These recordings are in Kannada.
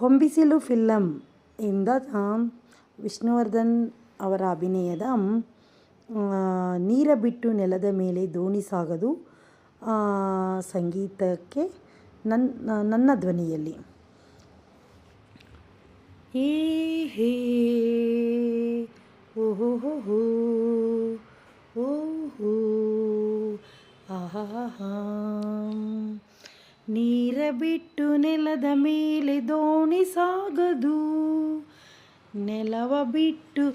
ಹೊಂಬಿಸಿಲು ಫಿಲ್ಲಂ ಇಂದ ವಿಷ್ಣುವರ್ಧನ್ ಅವರ ಅಭಿನಯದ ನೀರ ಬಿಟ್ಟು ನೆಲದ ಮೇಲೆ ದೋಣಿ ಸಾಗದು ಸಂಗೀತಕ್ಕೆ ನನ್ನ ನನ್ನ ಧ್ವನಿಯಲ್ಲಿ. ಹೇ ಹೇ ಓಹೋ ಹೋ ಓಹೋ ಆಹಾ ನೀರ ಬಿಟ್ಟು ನೆಲದ ಮೇಲೆ ದೋಣಿ ಸಾಗದು. ನೆಲವ ಬಿಟ್ಟು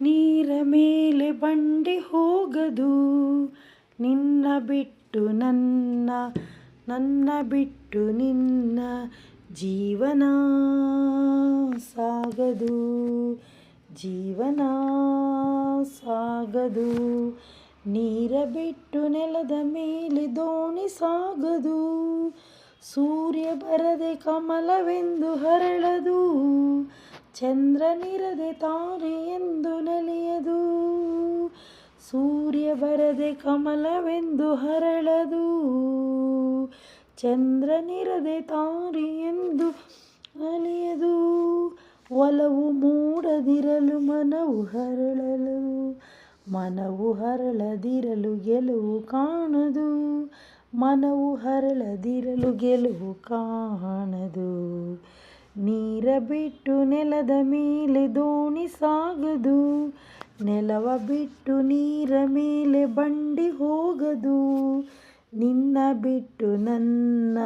ನೀರ ಮೇಲೆ ಬಂಡೆ ಹೋಗದು. ನಿನ್ನ ಬಿಟ್ಟು ನನ್ನ ನನ್ನ ಬಿಟ್ಟು ನಿನ್ನ ಜೀವನ ಸಾಗದು. ಜೀವನ ಸಾಗದು. ನೀರ ಬಿಟ್ಟು ನೆಲದ ಮೇಲೆ ದೋಣಿ ಸಾಗದು. ಸೂರ್ಯ ಬರದೆ ಕಮಲವೆಂದು ಹರಳದು. ಚಂದ್ರನಿರದೆ ತಾರೆ ಎಂದು ನಲಿಯದು. ಸೂರ್ಯ ಬರದೆ ಕಮಲವೆಂದು ಹರಳದು. ಚಂದ್ರನಿರದೆ ತಾರೆ ಎಂದು ನಲಿಯದು ಒಲವು ಮೂಡದಿರಲು ಮನವು ಹರಳಲು. ಮನವು ಹರಳದಿರಲು ಗೆಲುವು ಕಾಣದು. ಮನವು ಹರಳದಿರಲು ಗೆಲುವು ಕಾಣದು. ನೀರ ಬಿಟ್ಟು ನೆಲದ ಮೇಲೆ ದೋಣಿ ಸಾಗದು. ನೆಲವ ಬಿಟ್ಟು ನೀರ ಮೇಲೆ ಬಂಡಿ ಹೋಗದು. ನಿನ್ನ ಬಿಟ್ಟು ನನ್ನ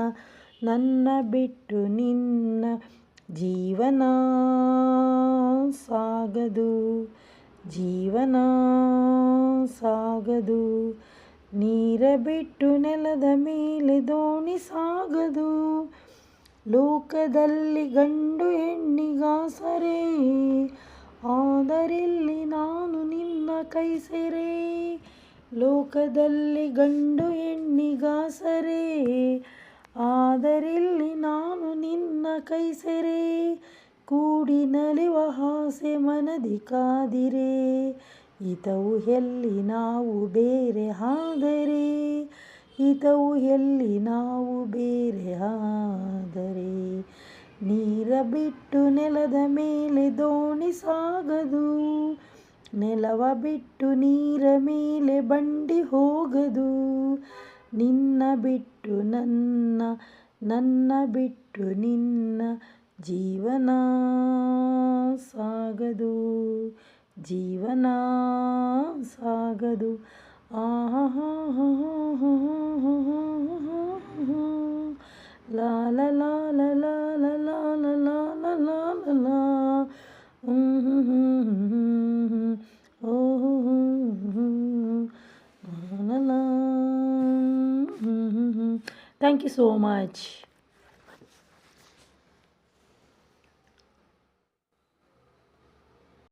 ನನ್ನ ಬಿಟ್ಟು ನಿನ್ನ ಜೀವನ ಸಾಗದು. ಜೀವನ ಸಾಗದು, ನೀರ ಬಿಟ್ಟು ನೆಲದ ಮೇಲೆ ದೋಣಿ ಸಾಗದು. ಲೋಕದಲ್ಲಿ ಗಂಡು ಹೆಣ್ಣಿಗಾಸರೆ ಆದರಿಲ್ಲಿ ನಾನು ನಿನ್ನ ಕೈ ಸೆರೆ. ಲೋಕದಲ್ಲಿ ಗಂಡು ಹೆಣ್ಣಿಗಾಸರೆ ಆದರಿಲ್ಲಿ ನಾನು ನಿನ್ನ ಕೈ ಸೆರೆ. ಕೂಡಿ ನಲಿವ ಹಾಸೆ ಮನದಿ ಕಾದಿರೆ, ಹಿತವು ಎಲ್ಲಿ ನಾವು ಬೇರೆ ಆದರೆ ಹಿತವು ಎಲ್ಲಿ ನಾವು ಬೇರೆ ಆದರೆ ನೀರ ಬಿಟ್ಟು ನೆಲದ ಮೇಲೆ ದೋಣಿ ಸಾಗದು, ನೆಲವ ಬಿಟ್ಟು ನೀರ ಮೇಲೆ ಬಂಡಿ ಹೋಗದು. ನಿನ್ನ ಬಿಟ್ಟು ನನ್ನ ನನ್ನ ಬಿಟ್ಟು ನಿನ್ನ ಜೀವನ ಸಾಗದು ಜೀವನ ಸಾಗದು ಆಹಾ ಲಾ ಲ ಲಾ ಲ ಲಾ ಲ ಲಾ ಲ ಲಾ ಲ ಲಾ ಲ ಲಾ ಓ ಲ ಲಾ ಥ್ಯಾಂಕ್ ಯು ಸೋ ಮಚ್